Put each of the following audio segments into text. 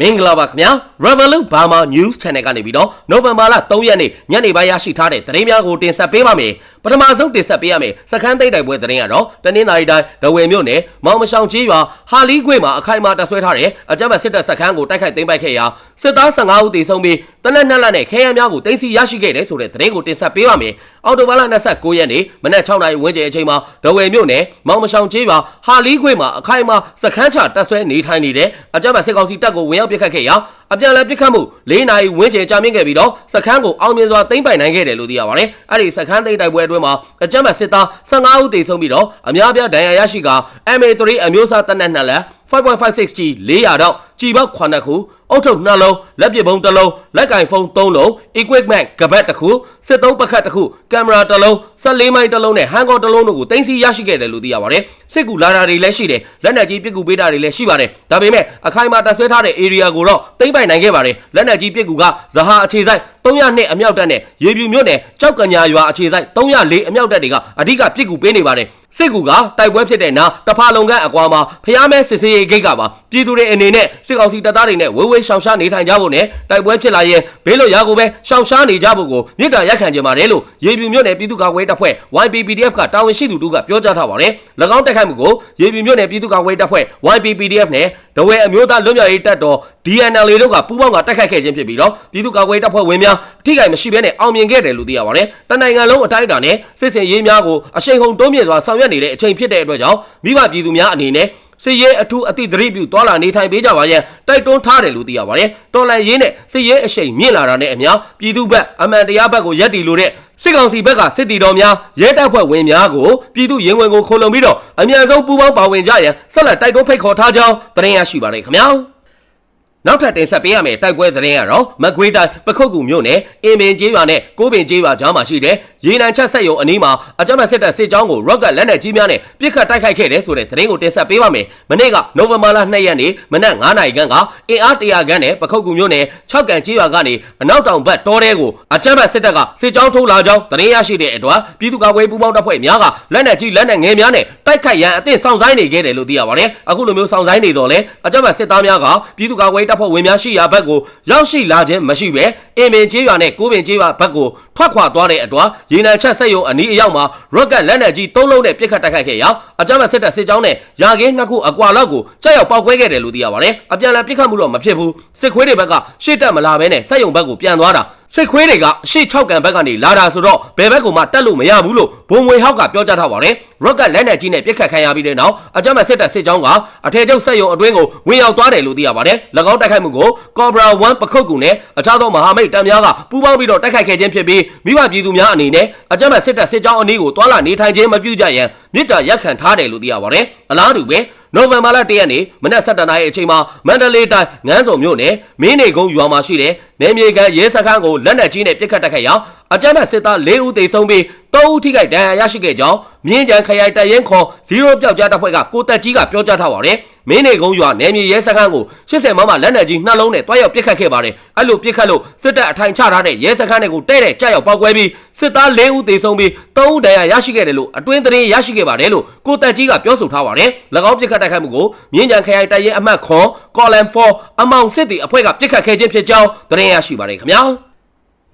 မင်္ဂလာပါခင်ဗျာ Revolut Burma News Channel ကနေပြီးတော့နိုဝင်ဘာလ3ရက်နေ့ညနေပိုင်းရရှိထားတဲ့သတင်းများကိုတင်ဆက်ပေးပါမယ်ပထမဆုံးတင်ဆက်ပေးရမယ်စခန်းသိမ်းတိုက်ပွဲသတင်းကတော့တနင်္သာရီတိုင်းဒဝယ်မြို့နယ်မောင်မရှောင်ကြီးရွာဟာလီခွေမှာအခိုင်အမာတပ်ဆွဲထားတဲ့အကြမ်းဖက်စစ်တပ်စခန်းကိုတိုက်ခိုက်သိမ်းပိုက်ခဲ့ရာစစ်သား15ဦးသေဆုံးပြီးတနက်နှစ်လက်နဲ့ခဲယမ်းများကိုတင်စီရရှိခဲ့တယ်ဆိုတဲ့သတင်းကိုတင်ဆက်ပေးပါမယ်အော်တိုဘာလ29ရက်နေ့မနက်6နာရီဝန်းကျင်အချိန်မှာဒဝယ်မြို့နယ်မောင်မရှောင်ကြီးရွာဟာလီခွေမှာအခိုင်အမာစခန်းချတပ်ဆွဲနေထိုင်နေတဲ့အကြမ်းဖက်စစ်ကောင်စီတပ်ကိုဝင်ရောက်ပစ်ခတ်ခဲ့ရာအပြန်အလှန်ပစ်ခတ်မှု၄နာရီဝန်းကျင်ကြာမြင့်ခဲ့ပြီးတော့စခန်းကိုအောင်မြင်စွာသိမ်းပိုင်နိုင်ခဲ့တယ်လို့သိရပါတယ်။အဲ့ဒီစခန်းသိမ်းတိုက်ပွဲအတွင်းမှာအကြမ်းဖက်စစ်သား15ဦးသေဆုံးပြီးတော့အများပြားဒဏ်ရာရရှိက MA3 အမျိုးအစားတပ်နက်နှစ်လက် 5.56G 400တော့ကြီးပေါက်9ခု အုတ်ထုပ်2လုံးလက်ပစ်ပုံး1လုံးလက်ကင်ဖုန်း3လုံး equipment ကပတ်တစ်ခုစစ်သုံးပကတ်တစ်ခုကင်မရာ1လုံး14မိုင်1လုံးနဲ့ဟန်ကော1လုံးတို့ကိုတင်စီရရှိခဲ့တယ်လို့သိရပါတယ်စစ်ကူလာတာတွေလည်းရှိတယ်လက်နက်ကြီးပစ်ကူပေးတာတွေလည်းရှိပါတယ်ဒါပေမဲ့အခိုင်အမာတပ်ဆွဲထားတဲ့ area ကိုတော့သိမ်းပိုင်နိုင်ခဲ့ပါတယ်လက်နက်ကြီးပစ်ကူကဇဟာအခြေဆိုင်302အမြောက်တပ်နဲ့ရေပြူမြို့နယ်ကြောက်ကညာရွာအခြေဆိုင်304အမြောက်တပ်တွေကအဓိကပစ်ကူပေးနေပါတယ် စစ်ကူကတိုက်ပွဲဖြစ်တဲ့နာတဖာလုံကအကွာမှာဖျားမဲစစ်စေးရေးဂိတ်ကပါပြည်သူတွေအနေနဲ့စစ်ကောင်စီတပ်သားတွေနဲ့ဝေးဝေးရှောင်ရှားနေထိုင်ကြဖို့နဲ့တိုက်ပွဲဖြစ်လာရင်ဘေးလွတ်ရာကိုပဲရှောင်ရှားနေကြဖို့ကိုမြစ်တာရက်ခံကြပါတယ်လို့ရေပြူမြို့နယ်ပြည်သူ့ကာကွယ်တပ်ဖွဲ့ YPPDF ကတာဝန်ရှိသူတို့ကပြောကြားထားပါတယ်၎င်းတိုက်ခိုက်မှုကိုရေပြူမြို့နယ်ပြည်သူ့ကာကွယ်တပ်ဖွဲ့ YPPDF နဲ့ ဒဝဲအမျိုးသားလွတ်မြောက်ရေးတပ်တော် DNL တို့ကပူးပေါင်းကတိုက်ခိုက်ခဲ့ခြင်းဖြစ်ပြီးတော့ပြည်သူ့ကာကွယ်တပ်ဖွဲ့ဝင်များအထိကိမရှိဘဲနဲ့အောင်မြင်ခဲ့တယ်လို့သိရပါတယ်တနိုင်ငံလုံးအတိုင်းအတာနဲ့စစ်စင်ရေးများကိုအရှိန်ဟုန်တွန်းမြင့်စွာဆောင်ရွက်နေတဲ့အချိန်ဖြစ်တဲ့အတွက်ကြောင့်မိဘပြည်သူများအနေနဲ့စစ်ရေးအထူးအသည့်သတိပြုသွာလာနေထိုင်ပေးကြပါရန်တိုက်တွန်းထားတယ်လို့သိရပါတယ်။တော်လန်ရေးနဲ့စစ်ရေးအရှိန်မြင့်လာတာနဲ့အမျှပြည်သူ့ဘက်အမှန်တရားဘက်ကိုရက်တီလို့တဲ့ စစ်ကောင်စီဘက်ကစစ်တီတော်များရဲတပ်ဖွဲ့ဝင်များကိုပြည်သူရင်ဝင်ကိုခိုလုံပြီးတော့အမြန်ဆုံးပူးပေါင်းပါဝင်ကြရန်ဆက်လက်တိုက်တွန်းဖိတ်ခေါ်ထားကြောင်းသတင်းရရှိပါတယ်ခင်ဗျာ။ နောက်ထပ်တင်ဆက်ပေးရမယ့်တိုက်ပွဲသတင်းကတော့မကွေးတိုင်းပခုတ်ကူမြို့နယ်အင်မင်ကျေးရွာနဲ့ကိုပင်ကျေးရွာကြားမှာရှိတဲ့ရေနံချက်ဆက်ရုံအနီးမှာအကြမ်းဖက်စစ်တပ်စစ်ကြောင်းကို rocket လက်နက်ကြီးများနဲ့ပစ်ခတ်တိုက်ခိုက်ခဲ့တဲ့ဆိုတဲ့သတင်းကိုတင်ဆက်ပေးပါမယ်။မနေ့ကနိုဝင်ဘာလ2ရက်နေ့မနက်9:00နာရီခန့်ကအင်အား100ခန်းနဲ့ပခုတ်ကူမြို့နယ်6ကန်ကျေးရွာကနေအနောက်တောင်ဘက်တောထဲကိုအကြမ်းဖက်စစ်တပ်ကစစ်ကြောင်းထိုးလာကြောင်းသတင်းရရှိတဲ့အတွက်ပြည်သူ့ကာကွယ်ပူးပေါင်းတပ်ဖွဲ့များကလက်နက်ကြီးလက်နက်ငယ်များနဲ့တိုက်ခိုက်ရန်အသင့်ဆောင်ဆိုင်နေခဲ့တယ်လို့သိရပါတယ်။အခုလိုမျိုးဆောင်ဆိုင်နေတော့လဲအကြမ်းဖက်စစ်သားများကပြည်သူ့ကာကွယ်တပ်ဖွဲ့ဝင်များရှိရာဘက်ကိုရောက်ရှိလာခြင်းမရှိပဲအင်ပင်ကျေးရွာနဲ့ကိုပင်ကျေးရွာဘက်ကိုထွက်ခွာသွားတဲ့အတွက်ရေနံချက်ဆက်ယုံအနီးအရောက်မှာ rocket လက်နက်ကြီး၃လုံးနဲ့ပစ်ခတ်တိုက်ခိုက်ခဲ့ရာအကြမ်းဖက်စစ်တပ်စစ်ကြောင်းနဲ့ရာကင်းနှစ်ခုအကွာလောက်ကိုကြောက်ရောက်ပောက်ကွဲခဲ့တယ်လို့သိရပါတယ်။အပြန်အလှန်ပစ်ခတ်မှုတော့မဖြစ်ဘူး။စစ်ခွေးတွေဘက်ကရှေ့တက်မလာဘဲနဲ့ဆက်ယုံဘက်ကိုပြန်သွားတာ စစ်ခွေးတွေကအရှိ6ကန်ဘက်ကနေလာတာဆိုတော့ဘယ်ဘက်ကိုမှတက်လို့မရဘူးလို့ဘုံငွေဟောက်ကပြောကြားထားပါတယ်။ rocket လက်နက်ကြီးနဲ့ပစ်ခတ်ခံရပြီးတဲ့နောက်အကြမ်းဖက်စစ်တပ်စစ်ကြောင်းကအထည်ချုပ်ဆက်ယုံအတွင်းကိုဝင်ရောက်သွားတယ်လို့သိရပါတယ်။၎င်းတိုက်ခိုက်မှုကို Cobra 1ပခုတ်ကူနဲ့အခြားသောမဟာမိတ်တပ်များကပူးပေါင်းပြီးတော့တိုက်ခိုက်ခဲ့ခြင်းဖြစ်ပြီးမိဘပြည်သူများအနေနဲ့အကြမ်းဖက်စစ်တပ်စစ်ကြောင်းအနည်းကိုတွာလာနေထိုင်ခြင်းမပြုကြရန်မြစ်တာရက်ခံထားတယ်လို့သိရပါတယ်။အလားတူပဲ နိုဝင်ဘာလ၁ရက်နေ့မနက်7:00နာရီအချိန်မှာမန္တလေးတိုင်းငန်းစုံမြို့နယ်မင်းနေကုန်းရွာမှာရှိတဲ့နေမြေကန်ရဲစခန်းကိုလက်နက်ကြီးနဲ့ပစ်ခတ်တိုက်ခိုက်ရာအကြမ်းဖက်စစ်သား၄ဦးသေဆုံးပြီး၃ဦးထိခိုက်ဒဏ်ရာရရှိခဲ့ကြောင်းမြင်းကြံခရိုင်တရင်ခွန်0ပျောက်ကြားတပ်ဖွဲ့ကကိုတက်ကြီးကပြောကြားထားပါတယ်။ မင်းနေကုန်းရွာနယ်မြေရဲစခန်းကို80မမလက်နက်ကြီးနှလုံးနဲ့တွားရောက်ပစ်ခတ်ခဲ့ပါတယ်။အဲ့လိုပစ်ခတ်လို့စစ်တပ်အထိုင်ချထားတဲ့ရဲစခန်းတွေကိုတဲ့တဲ့ကြောက်ရောက်ပောက်ကွဲပြီးစစ်သား၄ဦးသေဆုံးပြီး၃ဦးဒဏ်ရာရရှိခဲ့တယ်လို့အတွင်းသတင်းရရှိခဲ့ပါတယ်လို့ကိုတက်ကြီးကပြောဆိုထားပါတယ်။၎င်းပစ်ခတ်တိုက်ခိုက်မှုကိုမြင်းကြံခရိုင်တရင်အမှတ်ခွန်ကော်လန်4အမောင်စစ်တီအဖွဲ့ကပစ်ခတ်ခဲ့ခြင်းဖြစ်ကြောင်းသတင်းရရှိပါတယ်ခင်ဗျာ။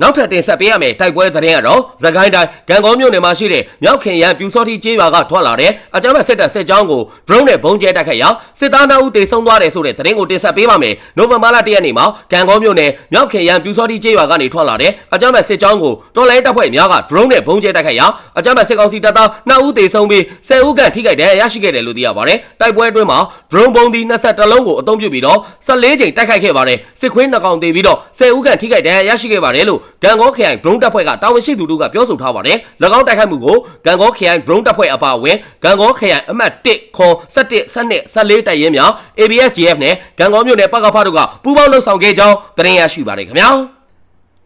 နောက်ထပ်တင်ဆက်ပေးရမယ့်တိုက်ပွဲသတင်းကတော့သခိုင်းတိုင်းဂံကောမြို့နယ်မှာရှိတဲ့မြောက်ခင်ရန်ပြူစောတိကျေးရွာကထွက်လာတဲ့အကြမ်းဖက်စစ်တပ်စစ်ကြောင်းကို drone နဲ့ဘုံကျဲတိုက်ခိုက်ရာစစ်သားနှုတ်တေဆုံးသွားတယ်ဆိုတဲ့သတင်းကိုတင်ဆက်ပေးပါမယ်။နိုဝင်ဘာလ၁ရက်နေ့မှာဂံကောမြို့နယ်မြောက်ခင်ရန်ပြူစောတိကျေးရွာကနေထွက်လာတဲ့အကြမ်းဖက်စစ်ကြောင်းကိုတော်လိုင်းတပ်ဖွဲ့များက drone နဲ့ဘုံကျဲတိုက်ခိုက်ရာအကြမ်းဖက်စစ်ကောင်စီတပ်သား2ဦးတေဆုံးပြီး10ဦးခန့်ထိခိုက်ဒဏ်ရာရရှိခဲ့တယ်လို့သိရပါတယ်။တိုက်ပွဲအတွင်းမှာ drone ဘုံဒီ22လုံးကိုအသုံးပြုပြီးတော့14ကြိမ်တိုက်ခိုက်ခဲ့ပါတယ်။စစ်ခွေးနှကောင်တေပြီးတော့10ဦးခန့်ထိခိုက်ဒဏ်ရာရရှိခဲ့ပါတယ်လို့ဂံကောခရိုင် drone တပ်ဖွဲ့ကတာဝန်ရှိသူတို့ကပြောဆိုထားပါတယ်။၎င်းတိုက်ခိုက်မှုကိုဂံကောခရိုင် drone တပ်ဖွဲ့အပါအဝင်ဂံကောခရိုင်အမှတ်1ခွန်17 12 14တိုက်ရဲများ ABSDF နဲ့ဂံကောမြို့နယ်ပကဖတို့ကပူးပေါင်းလှုပ်ဆောင်ခဲ့ကြောင်းသတင်းရရှိပါတယ်ခင်ဗျာ။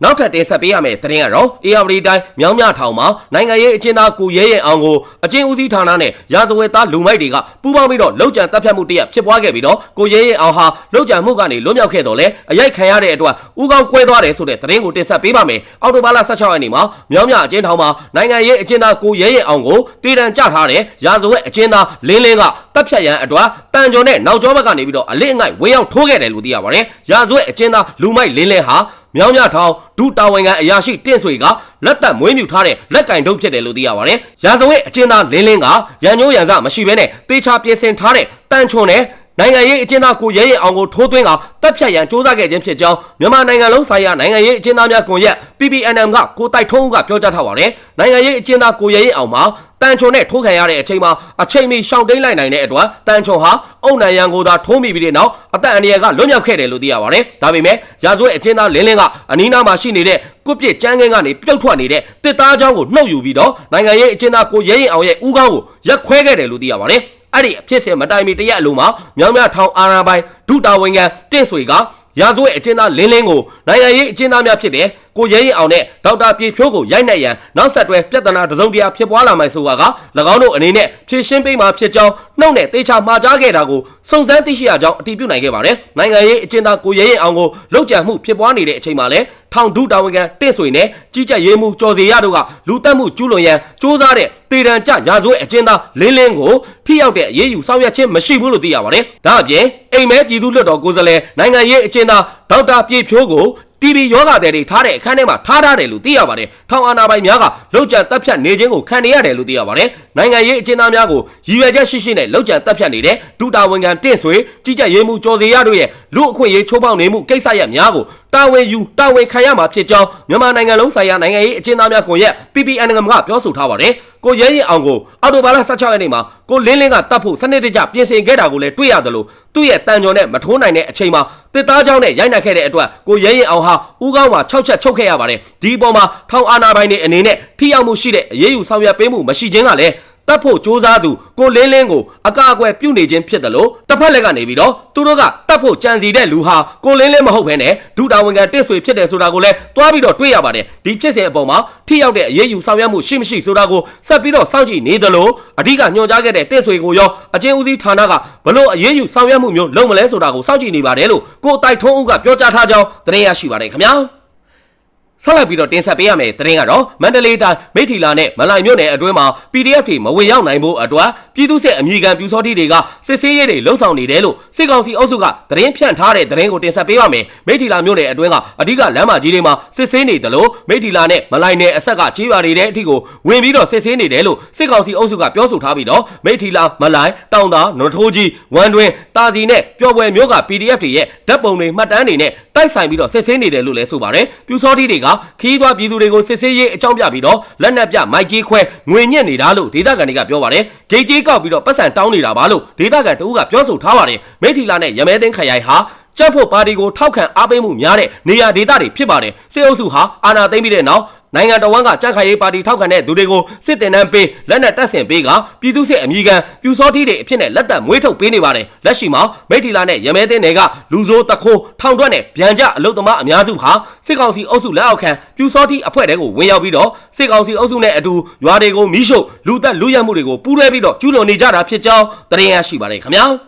နောက်ထပ်တင်ဆက်ပေးရမယ့်သတင်းကတော့ ARD တိုင်းမြောင်းမြထောင်မှာနိုင်ငံရေးအကျဉ်းသားကိုရဲရဲအောင်ကိုအကျဉ်းဦးစီးဌာနနဲ့ရာဇဝတ်သားလူမိုက်တွေကပူးပေါင်းပြီးတော့လောက်ကျန်တပ်ဖြတ်မှုတရက်ဖြစ်ပွားခဲ့ပြီးတော့ကိုရဲရဲအောင်ဟာလောက်ကျန်မှုကနေလွတ်မြောက်ခဲ့တော့လဲအရိုက်ခံရတဲ့အတွက်ဥကောင်းကွဲသွားတယ်ဆိုတဲ့သတင်းကိုတင်ဆက်ပေးပါမယ်။အော်တိုဘာလ16ရက်နေ့မှာမြောင်းမြအကျဉ်းထောင်မှာနိုင်ငံရေးအကျဉ်းသားကိုရဲရဲအောင်ကိုတည်တံကြထားတဲ့ရာဇဝတ်အကျဉ်းသားလင်းလင်းကတပ်ဖြတ်ရန်အတွက်တန်ကြုံနဲ့နောက်ကျောဘက်ကနေပြီးတော့အလစ်အငိုက်ဝေရောက်ထိုးခဲ့တယ်လို့သိရပါတယ်။ရာဇဝတ်အကျဉ်းသားလူမိုက်လင်းလင်းဟာမြောင်းမြထောင်ဒုတာဝန်ခံအရာရှိတင့်ဆွေကလက်သက်မွေးမြူထားတဲ့လက်ကင်ထုတ်ဖြစ်တယ်လို့သိရပါတယ်။ရာဇဝတ်အကျဉ်းသားလင်းလင်းကရန်ညိုးရန်စမရှိဘဲနဲ့တေချာပြင်ဆင်ထားတဲ့တန်ချွန်နဲ့ နိုင်ငံရေးအကျဉ်းသားကိုရဲရဲအောင်ကိုထိုးသွင်းကတပ်ဖြတ်ရန်စ조사ခဲ့ခြင်းဖြစ်ကြောင်းမြန်မာနိုင်ငံလုံးဆိုင်ရာနိုင်ငံရေးအကျဉ်းသားများကွန်ရက် PPNM ကကိုတိုက်ထုံးဦးကပြောကြားထားပါတယ်။နိုင်ငံရေးအကျဉ်းသားကိုရဲရဲအောင်မှာတန်ချုံနဲ့ထိုးခံရတဲ့အချိန်မှာအချိန်မီရှောင်တိန်လိုက်နိုင်တဲ့အတွက်တန်ချုံဟာအုံနံရန်ကိုသာထိုးမိပြီးတဲ့နောက်အသက်အန္တရာယ်ကလွတ်မြောက်ခဲ့တယ်လို့သိရပါတယ်။ဒါပေမဲ့ရာဇဝတ်အကျဉ်းသားလင်းလင်းကအနီးနားမှာရှိနေတဲ့ကုပစ်ကျန်းကင်းကနေပြုတ်ထွက်နေတဲ့တစ်သားချောင်းကိုနှုတ်ယူပြီးတော့နိုင်ငံရေးအကျဉ်းသားကိုရဲရင်အောင်ရဲ့ဥကောင်းကိုရက်ခွဲခဲ့တယ်လို့သိရပါတယ်။ အဲ့ဒီအဖြစ်စင်မတိုင်မီတရက်အလုံးမှာမြောင်မြထောင်အာရာပိုင်းဒုတာဝန်ခံတင့်ဆွေကရာဇဝတ်အကျဉ်းသားလင်းလင်းကိုနိုင်ငံရေးအကျဉ်းသားများဖြစ်တဲ့ ကိုရဲရင်အောင်နဲ့ဒေါက်တာပြေဖြိုးကိုရိုက်နှက်ရန်နောက်ဆက်တွဲပြဿနာတစုံတရာဖြစ်ပွားလာမှဆိုတာက၎င်းတို့အနေနဲ့ဖြည့်ရှင်းပေးမှာဖြစ်ကြောင်းနှုတ်နဲ့တေချာမှာကြားခဲ့တာကိုစုံစမ်းသိရှိရကြောင်းအတည်ပြုနိုင်ခဲ့ပါတယ်။နိုင်ငံရေးအကျဉ်းသားကိုရဲရင်အောင်ကိုလောက်ကျန်မှုဖြစ်ပွားနေတဲ့အချိန်မှာလဲထောင်ဒုတာဝန်ခံတင့်ဆွေနဲ့ကြီးကြပ်ရေးမှုကျော်စီရတို့ကလူတက်မှုကျူးလွန်ရန်စ조사တဲ့တေတံကြရာဇဝဲအကျဉ်းသားလင်းလင်းကိုထိရောက်တဲ့အရေးယူဆောင်ရွက်ခြင်းမရှိဘူးလို့သိရပါတယ်။ဒါအပြင်အိမ်မဲပြည်သူ့လွှတ်တော်ကိုယ်စားလှယ်နိုင်ငံရေးအကျဉ်းသားဒေါက်တာပြေဖြိုးကို TV ယောဂတဲ့တွေထားတဲ့အခန်းထဲမှာထားထားတယ်လို့သိရပါတယ်။ထောင်အာဏာပိုင်များကလောက်ကျန်တပ်ဖြတ်နေခြင်းကိုခံနေရတယ်လို့သိရပါတယ်။နိုင်ငံရေးအကျဉ်းသားများကိုရည်ရွယ်ချက်ရှိရှိနဲ့လောက်ကျန်တပ်ဖြတ်နေတဲ့ဒုတာဝန်ခံတင့်ဆွေကြီးကြပ်ရေးမှုကျော်စီရတို့ရဲ့လူအခွင့်အရေးချိုးဖောက်နေမှုကိစ္စရပ်များကိုတာဝန်ယူတာဝန်ခံရမှာဖြစ်ကြောင်းမြန်မာနိုင်ငံလုံးဆိုင်ရာနိုင်ငံရေးအကျဉ်းသားများကွန်ရက် PPNM ကပြောဆိုထားပါတယ်။ကိုရဲရင်အောင်ကိုအော်တိုဘာလ16ရက်နေ့မှာကိုလင်းလင်းကတတ်ဖို့စနစ်တကျပြင်ဆင်ခဲ့တာကိုလည်းတွေ့ရတယ်လို့သူ့ရဲ့တန်ကြော်နဲ့မထိုးနိုင်တဲ့အချိန်မှာ တစ်သားချောင်းနဲ့ရိုက်နှက်ခဲ့တဲ့အတွက်ကိုရဲရင်အောင်ဟာဥကောင်းမှာ6ချက်ချုပ်ခဲ့ရပါတယ်ဒီအပေါ်မှာထောင်အာဏာပိုင်တွေအနေနဲ့ထိရောက်မှုရှိတဲ့အရေးယူဆောင်ရွက်ပေးမှုမရှိခြင်းကလည်း တတ်ဖို့စ조사သူကိုလင်းလင်းကိုအကာအကွယ်ပြုနေခြင်းဖြစ်တယ်လို့တစ်ဖက်လက်ကနေပြီးတော့သူတို့ကတတ်ဖို့ကြံစီတဲ့လူဟာကိုလင်းလင်းမဟုတ်ဘဲနဲ့ဒုတာဝန်ခံတစ်ဆွေဖြစ်တယ်ဆိုတာကိုလည်းတွားပြီးတော့တွေ့ရပါတယ်ဒီဖြစ်စဉ်အပေါ်မှာထိရောက်တဲ့အရေးယူဆောင်ရွက်မှုရှိမရှိဆိုတာကိုဆက်ပြီးတော့စောင့်ကြည့်နေသလိုအဓိကညွှန်ကြားခဲ့တဲ့တစ်ဆွေကိုရောအချင်းဦးစီးဌာနကဘလို့အရေးယူဆောင်ရွက်မှုမျိုးလုပ်မလဲဆိုတာကိုစောင့်ကြည့်နေပါတယ်လို့ကိုအတိုက်ထုံးဦးကပြောကြားထားကြောင်းသတင်းရရှိပါတယ်ခင်ဗျာ ဆက်လက်ပြီးတော့တင်ဆက်ပေးရမယ့်သတင်းကတော့မန္တလေးတိုင်းမိထီလာနဲ့မလိုင်မြို့နယ်အတွင်းမှာ PDF တွေမဝင်ရောက်နိုင်ဖို့အတွက်ပြည်သူ့စစ်အမည်ခံပြူစောတိတွေကစစ်ဆေးရေးတွေလှုံ့ဆော်နေတယ်လို့စစ်ကောင်စီအုပ်စုကသတင်းဖြန့်ထားတဲ့သတင်းကိုတင်ဆက်ပေးပါမယ်မိထီလာမြို့နယ်အတွင်းကအဓိကလမ်းမကြီးတွေမှာစစ်ဆေးနေတယ်လို့မိထီလာနဲ့မလိုင်နယ်အဆက်ကခြေရွာတွေတဲ့အထိကိုဝင်ပြီးတော့စစ်ဆေးနေတယ်လို့စစ်ကောင်စီအုပ်စုကပြောဆိုထားပြီးတော့မိထီလာမလိုင်တောင်သာနွထိုးကြီးဝမ်တွင်တာစီနဲ့ပျော်ပွဲမျိုးက PDF တွေရဲ့ဓာတ်ပုံတွေမှတ်တမ်းတွေနဲ့တိုက်ဆိုင်ပြီးတော့စစ်ဆေးနေတယ်လို့လည်းဆိုပါတယ်ပြူစောတိတွေကခီးသွားပြည်သူတွေကိုစစ်ဆေးရေးအကြောင်းပြပြီးတော့လက်နက်ပြမိုက်ကြီးခွဲငွေညက်နေတာလို့ဒေသခံတွေကပြောပါတယ်ဂိတ်ကြီးကောက်ပြီးတော့ပတ်စံတောင်းနေတာပါလို့ဒေသခံတဦးကပြောဆိုထားပါတယ်မိထီလာနဲ့ရမဲသိန်းခရိုင်ဟာကြက်ဖို့ပါတီကိုထောက်ခံအားပေးမှုများတဲ့နေရာဒေသတွေဖြစ်ပါတယ်စစ်အုပ်စုဟာအာဏာသိမ်းပြီးတဲ့နောက် နိုင်ငံတော်ဝန်ကကြန့်ခိုင်ရေးပါတီထောက်ခံတဲ့သူတွေကိုစစ်တင်နှန်းပေးလက်နက်တပ်ဆင်ပေးကပြည်သူစစ်အမိခံပြူစောထီးတွေအဖြစ်နဲ့လက်သက်မွေးထုတ်ပေးနေပါတယ်လက်ရှိမှာမိထီလာနဲ့ရမဲသိန်းတွေကလူဆိုးတခိုးထောင်တွက်နဲ့ဗျံကြအလုတ်သမားအများစုဟာစစ်ကောင်စီအုပ်စုလက်အောက်ခံပြူစောထီးအဖွဲ့တဲကိုဝင်ရောက်ပြီးတော့စစ်ကောင်စီအုပ်စုနဲ့အတူရွာတွေကိုမိရှုပ်လူသက်လူရဲမှုတွေကိုပူးရဲပြီးတော့ကျူးလွန်နေကြတာဖြစ်ကြောင်းသတင်းရရှိပါတယ်ခင်ဗျာ